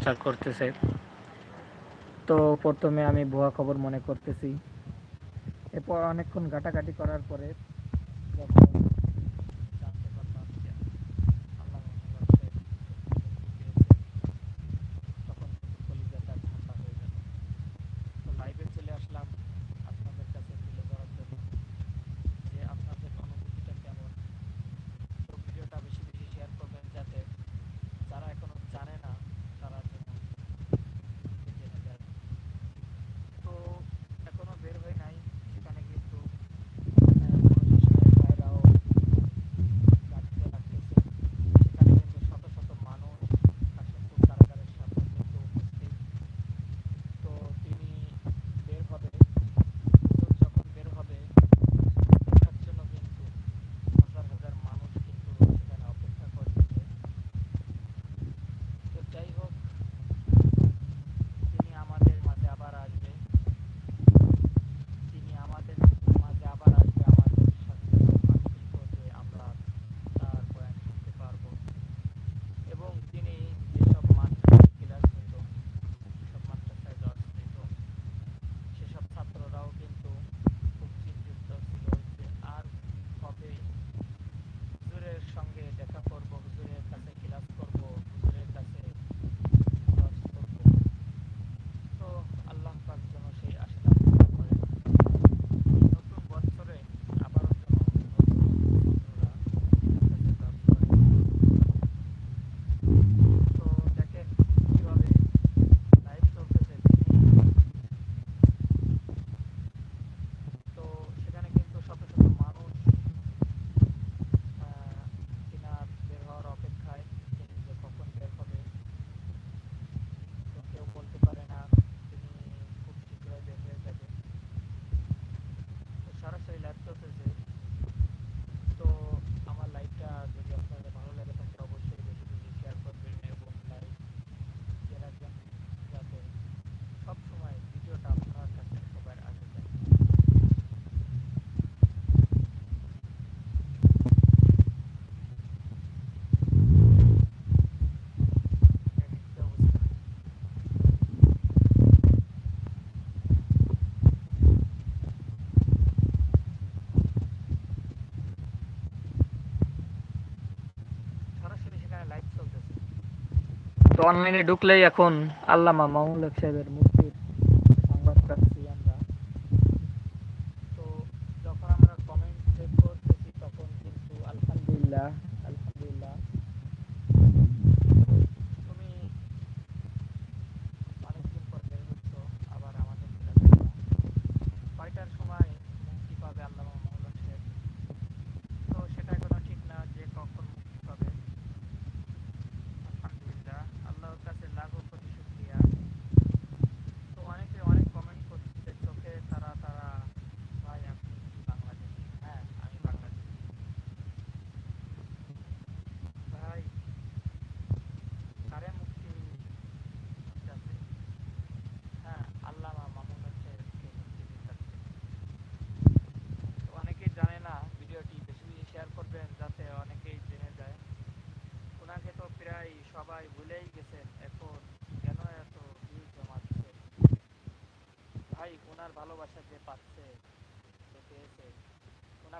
প্রচার করতেছে। তো প্রথমে আমি ভুয়া খবর মনে করতেছি। এরপর অনেকক্ষণ ঘাটাঘাটি করার পরে অনলাইনে ঢুকলেই এখন আল্লামা মামুন সাহেবের মুখ।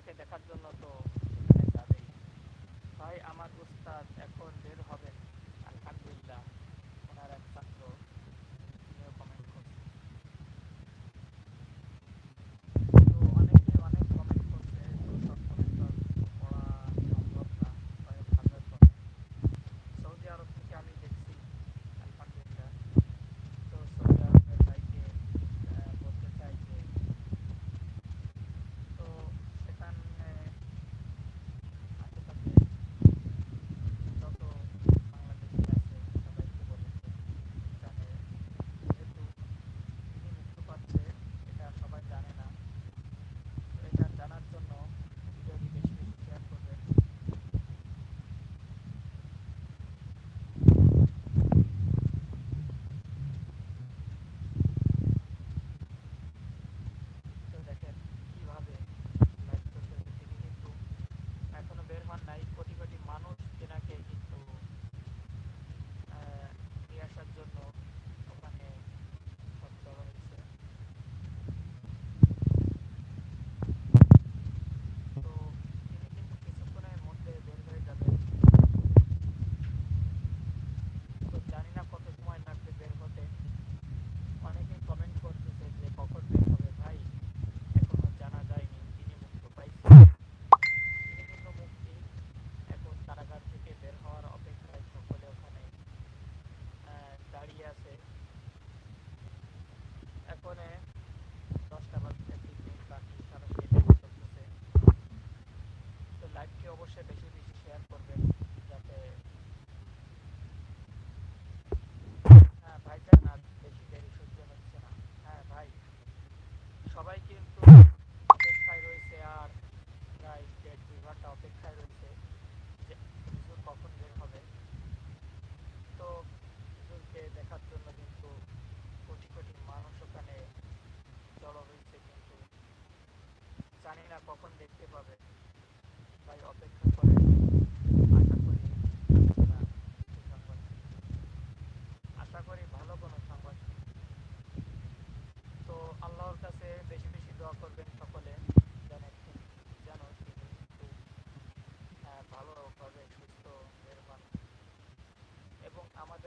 আপনাকে দেখার জন্য তো তাই যাবেই। ভাই আমার উস্তাদ এখন বের হবে।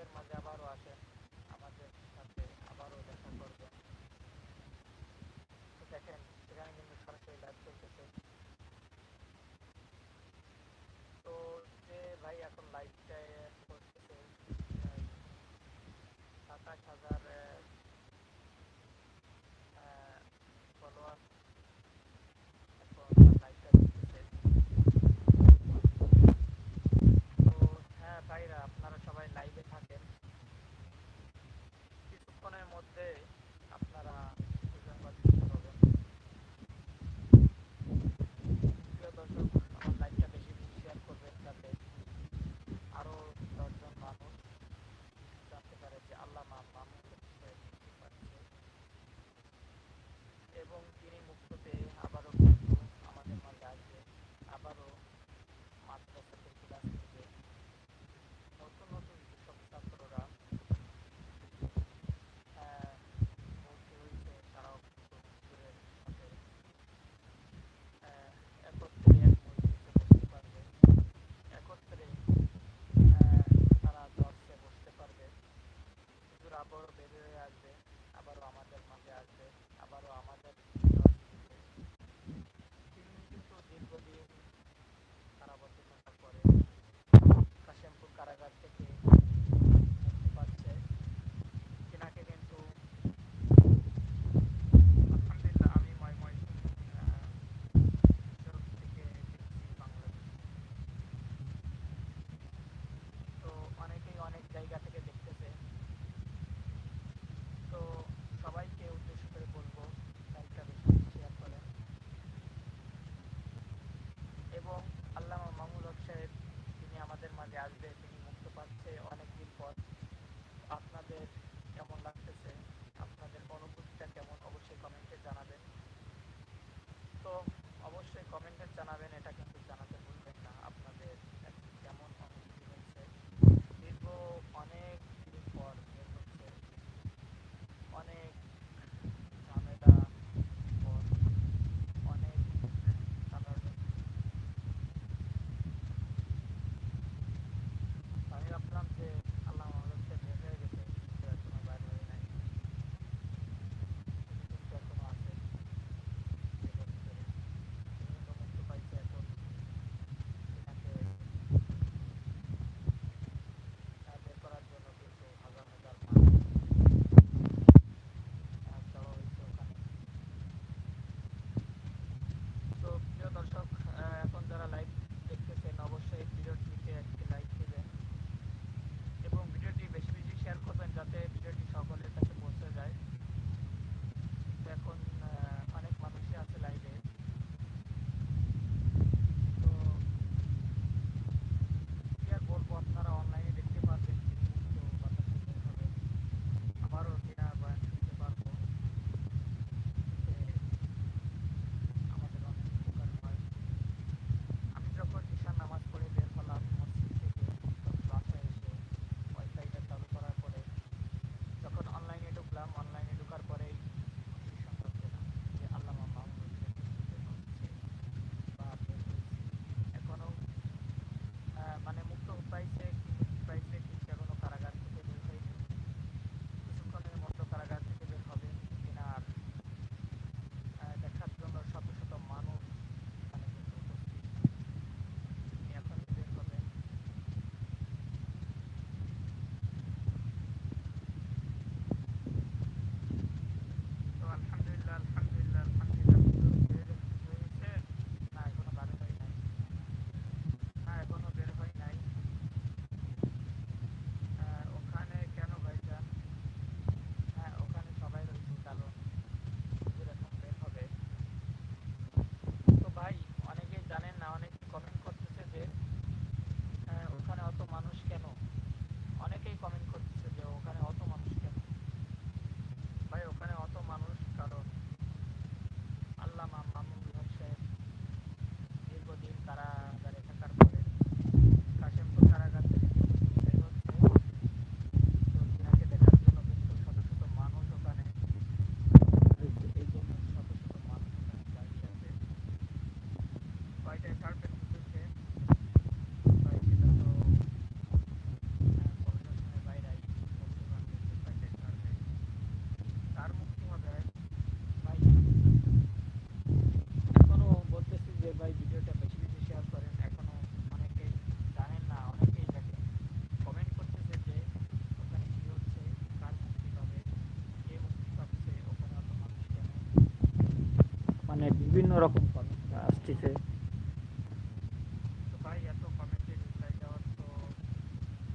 আমাদের মাঝে আবারও আসেন রকম কমেন্ট আসতেছে। তো ভাই এত কমেন্টে রিপ্লাই দেওয়ার তো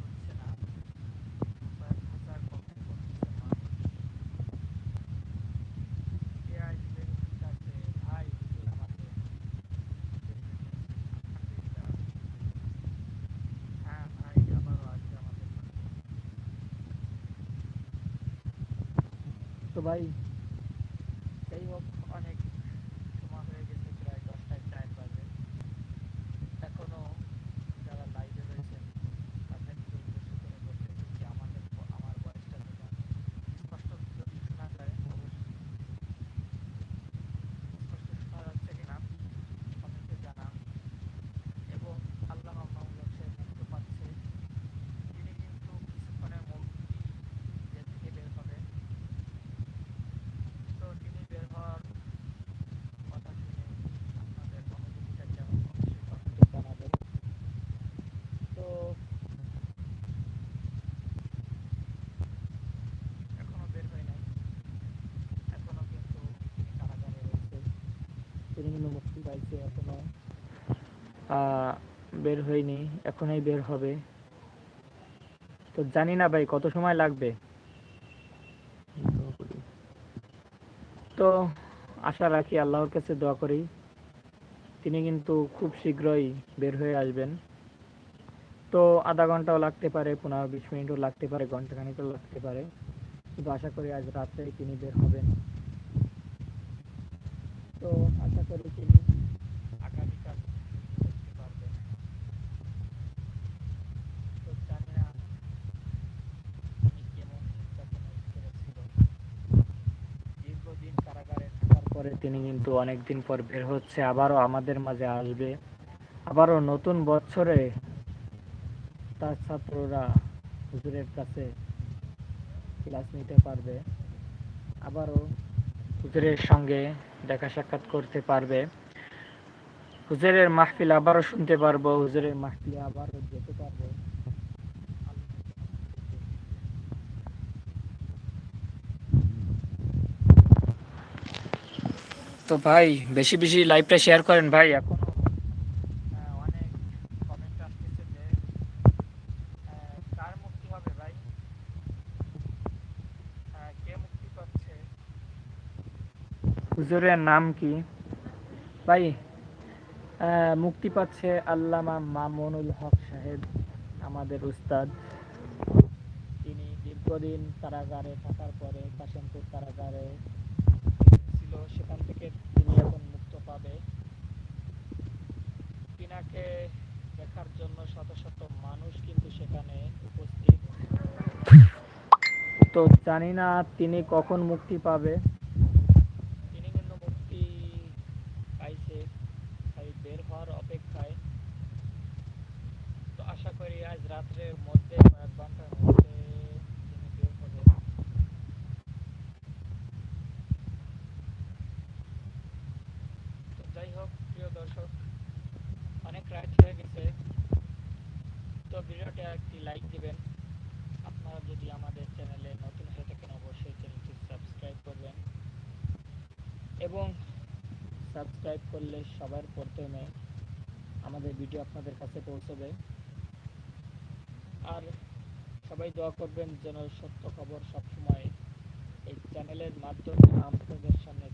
হচ্ছে না কয়েক হাজার কমেন্ট করতেছে মানুষ কে আসবে ঠিক আছে ভাই হুজুর আমাকে আলহামদুলিল্লাহ। হ্যাঁ ভাই আবারও আসবে আমাদের মাঝে। তো ভাই যাই হোক অনেক সময় হয়ে গেছে প্রায় দশটায় চার বাজে এখনও যারা লাইভে রয়েছেন তাদেরকে উদ্দেশ্য করে বলতে যে আমাদের ব- আমার বয়সটা যেন স্পষ্ট যদি শোনা যায় অবশ্যই স্পষ্ট শোনা যাচ্ছে কিনা কমেন্টে জানান এবং আল্লাহ মামুন সে মুক্ত পাচ্ছে তিনি কিন্তু কিছুক্ষণের মধ্যেই জেল থেকে বের হবে তো তিনি বের হওয়ার কথা শুনে আপনাদের অনুভূতিটা কেমন অবশ্যই কমেন্টে জানাবেন তো এখনও বের হয় নাই এখনও কিন্তু তিনি কারাগারে রয়েছে কিন্তু মুক্তি পাইছে এখনও। বের হয়নি, এখনই বের হবে। তো জানি না ভাই, কত সময় লাগবে? তো আশা রাখি আল্লাহর কাছে দোয়া করি। তিনি কিন্তু খুব শীঘ্রই বের হয়ে আসবেন। তো আধা ঘন্টাও লাগতে পারে, পনেরো বিশ মিনিটও লাগতে পারে ঘণ্টা খানিকও লাগতে পারে। কিন্তু আশা করি আজ রাত্রে তিনি বের হবেন তো আশা করি তিনি আগামীকাল দেখতে পারবেন তো জানি না তিনি কেমন নির্যাতনের ভিতরে ছিল দীর্ঘদিন কারাগারে পরে তিনি কিন্তু অনেক দিন পর বের হচ্ছে, আবারও আমাদের মাঝে আসবে। আবারও নতুন বছরে তার ছাত্ররা হুজুরের কাছে ক্লাস নিতে পারবে। আবারও হুজুরের সঙ্গে দেখা সাক্ষাৎ করতে পারবে। হুজুরের মাহফিল আবারও শুনতে পারব, হুজুরের মাহফিলে আবারও যেতে পারব। তো ভাই, বেশি বেশি লাইভটা শেয়ার করেন ভাই, এখন। হুজুরের নাম কি? ভাই মুক্তি পাচ্ছে আল্লামা মামুনুল হক সাহেব, আমাদের উস্তাদ। তিনি দীর্ঘদিন কারাগারে থাকার পরে কাশিমপুর কারাগারে ছিল সেখান থেকে তিনি এখন মুক্ত পাবে। তিনাকে দেখার জন্য শত শত মানুষ কিন্তু সেখানে উপস্থিত। তো জানি না তিনি কখন মুক্তি পাবে তিনি কিন্তু মুক্তি পাইছে তাই বের হওয়ার অপেক্ষায় তো আশা করি আজ রাত্রের মধ্যে কয়েক ঘণ্টার মধ্যে তিনি বের হবে তো যাই হোক প্রিয় দর্শক অনেক রাত হয়ে গেছে তো ভিডিওটা একটি লাইক দিবেন। আপনারা যদি আমাদের চ্যানেলে নতুন হয়ে থাকেন, অবশ্যই চ্যানেলটি সাবস্ক্রাইব করবেন। এবং সাবস্ক্রাইব করলে সবার প্রথমে আমাদের ভিডিও আপনাদের কাছে পৌঁছবে। আর সবাই দোয়া করবেন যেন সত্য খবর সবসময় এই চ্যানেলের মাধ্যমে আপনাদের সামনে